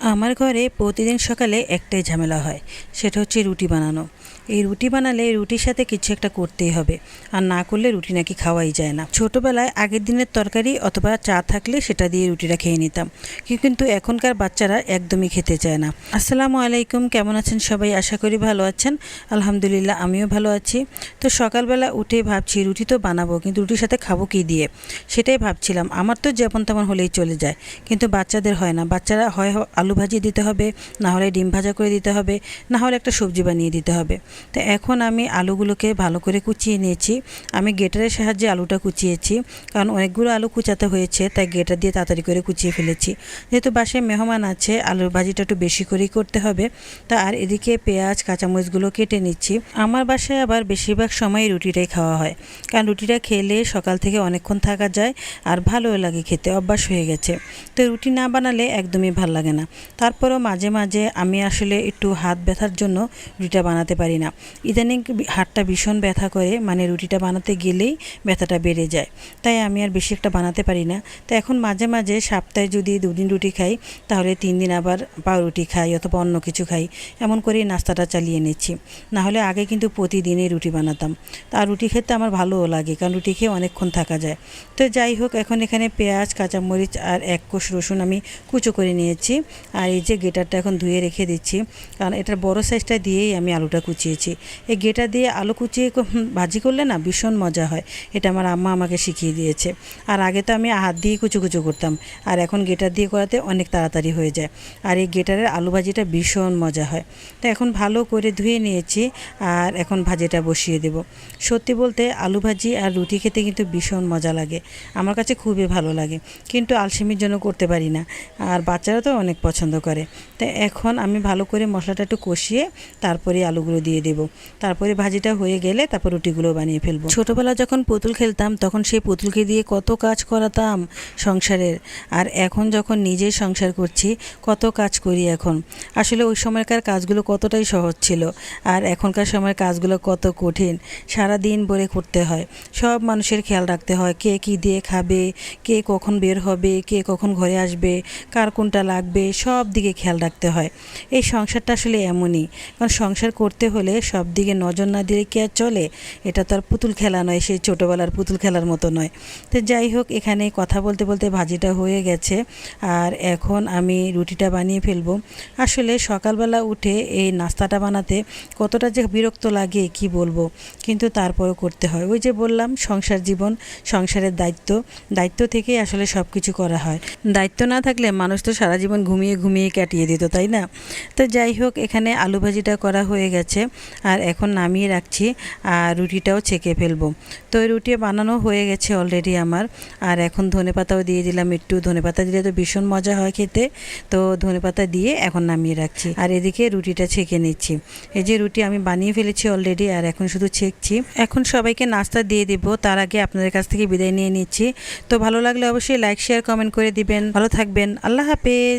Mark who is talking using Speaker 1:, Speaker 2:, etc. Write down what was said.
Speaker 1: আমার ঘরে প্রতিদিন সকালে একটাই ঝামেলা হয়, সেটা হচ্ছে রুটি বানানো। এই রুটি বানালে রুটির সাথে কিছু একটা করতেই হবে, আর না করলে রুটি নাকি খাওয়াই যায় না। ছোটোবেলায় আগের দিনের তরকারি অথবা চা থাকলে সেটা দিয়ে রুটিটা খেয়ে নিতাম কিন্তু এখনকার বাচ্চারা একদমই খেতে চায় না। আসসালামু আলাইকুম, কেমন আছেন সবাই? আশা করি ভালো আছেন। আলহামদুলিল্লাহ, আমিও ভালো আছি। তো সকালবেলা উঠে ভাবছি, রুটি তো বানাবো, কিন্তু রুটির সাথে খাব কী দিয়ে? সেটাই ভাবছিলাম। আমার তো যেমন তেমন হলেই চলে যায়, কিন্তু বাচ্চাদের হয় না। বাচ্চারা হয় হ- আলু ভাজি দিতে হবে না হলে ডিম ভাজা করে দিতে হবে না হলে একটা সবজি বানিয়ে দিতে হবে। তো এখন আমি আলুগুলোকে ভালো করে কুচিয়ে নিয়েছি। আমি গেটারের সাহায্যে আলুটা কুচিয়েছি, কারণ অনেকগুলো আলু কুচাতে হয়েছে, তাই গেটার দিয়ে তাড়াতাড়ি করে কুচিয়ে ফেলেছি। যেহেতু বাসায় মেহমান আছে, আলুর ভাজিটা একটু বেশি করেই করতে হবে। তা আর এদিকে পেঁয়াজ, কাঁচামরিচগুলো কেটে নিচ্ছি। আমার বাসায় আবার বেশিরভাগ সময় রুটিটাই খাওয়া হয়, কারণ রুটিটা খেলে সকাল থেকে অনেকক্ষণ থাকা যায়, আর ভালোও লাগে খেতে, অভ্যাস হয়ে গেছে। তো রুটি না বানালে একদমই ভালো লাগে না। তারপরেও মাঝে মাঝে আমি আসলে একটু হাত ব্যথার জন্য রুটিটা বানাতে পারি না। ইদানিং হাতটা ভীষণ ব্যথা করে মানে রুটিটা বানাতে গেলেই ব্যথাটা বেড়ে যায়। তাই আমি আর বেশি একটা বানাতে পারি না। তো এখন মাঝে মাঝে সপ্তাহে যদি দুদিন রুটি খাই, তাহলে তিন দিন আবার পাউরুটি খাই অথবা অন্য কিছু খাই। এমন করেই নাস্তাটা চালিয়ে নিচ্ছি। না হলে আগে কিন্তু প্রতিদিনই রুটি বানাতাম। আর রুটি খেতে আমার ভালোও লাগে, কারণ রুটি খেয়ে অনেকক্ষণ থাকা যায়। তো যাই হোক, এখন এখানে পেঁয়াজ, কাঁচামরিচ আর এক কোষ রসুন আমি কুচো করে নিয়েছি। আর এই যে গেটারটা এখন ধুয়ে রেখে দিচ্ছি, কারণ এটার বড় সাইজটা দিয়েই আমি আলুটা কুচিয়েছি। এই গেটার দিয়ে আলু কুচিয়ে ভাজি করলে না ভীষণ মজা হয়, এটা আমার আম্মা আমাকে শিখিয়ে দিয়েছে। আর আগে তো আমি হাত দিয়ে কুচো কুচো করতাম, আর এখন গেটার দিয়ে করাতে অনেক তাড়াতাড়ি হয়ে যায়। আর এই গেটারের আলু ভাজিটা ভীষণ মজা হয়। তো এখন ভালো করে ধুয়ে নিয়েছি, আর এখন ভাজিটা বসিয়ে দেব। সত্যি বলতে আলু ভাজি আর রুটি খেতে কিন্তু ভীষণ মজা লাগে, আমার কাছে খুবই ভালো লাগে। কিন্তু আলসেমির জন্য করতে পারি না, আর বাচ্চারা তো অনেক পছন্দ করে। তো এখন আমি ভালো করে মশলাটা একটু কষিয়ে তারপরে আলুগুলো দিয়ে দেব। তারপরে ভাজিটা হয়ে গেলে তারপর রুটিগুলো বানিয়ে ফেলব। ছোটোবেলা যখন পুতুল খেলতাম, তখন সেই পুতুলকে দিয়ে কত কাজ করাতাম সংসারের। আর এখন যখন নিজে সংসার করছি, কত কাজ করি এখন? আসলে ওই সময়কার কাজগুলো কতটাই সহজ ছিল। আর এখনকার সময়ের কাজগুলো কত কঠিন। সারা দিন ভরে করতে হয়। সব মানুষের খেয়াল রাখতে হয়, কে কী দিয়ে খাবে, কে কখন বের হবে, কে কখন ঘরে আসবে, কার কোনটা লাগবে, সব দিকে খেয়াল রাখতে হয়। এই সংসারটা আসলে এমনই। কারণ সংসার করতে হলে সব দিকে নজর না দিলে কি আর চলে? এটা তো আর পুতুল খেলা নয়, সেই ছোটোবেলার পুতুল খেলার মতো নয়। তো যাই হোক, এখানে কথা বলতে বলতে ভাজিটা হয়ে গেছে। আর এখন আমি রুটিটা বানিয়ে ফেলব। আসলে সকালবেলা উঠে এই নাস্তাটা বানাতে কতটা যে বিরক্ত লাগে, কি বলব? কিন্তু তারপরেও করতে হয়। ওই যে বললাম, সংসার জীবন, সংসারের দায়িত্ব। দায়িত্ব থেকেই আসলে সব কিছু করা হয়। দায়িত্ব না থাকলে মানুষ তো সারা জীবন ঘুমিয়ে ঘুমিয়ে কাটিয়ে দিত, তাই না? তো যাই হোক, এখানে আলু ভাজিটা করা হয়ে গেছে। আর এখন নামিয়ে রাখছি আর রুটিটাও ছেঁকে ফেলব। তো রুটি বানানো হয়ে গেছে অলরেডি আমার। আর এখন ধনেপাতাও দিয়ে দিলাম একটু। ধনেপাতা দিলে তো ভীষণ মজা হয় খেতে। তো ধনেপাতা দিয়ে এখন নামিয়ে রাখছি। আর এদিকে রুটিটা ছেঁকে নিচ্ছি। এই যে রুটি আমি বানিয়ে ফেলেছি অলরেডি আর এখন শুধু ছেঁকছি। এখন সবাইকে নাস্তা দিয়ে দিব। তার আগে আপনাদের কাছ থেকে বিদায় নিয়ে নিচ্ছি। তো ভালো লাগলে অবশ্যই লাইক শেয়ার কমেন্ট করে দিবেন। ভালো থাকবেন। আল্লাহ হাফেজ।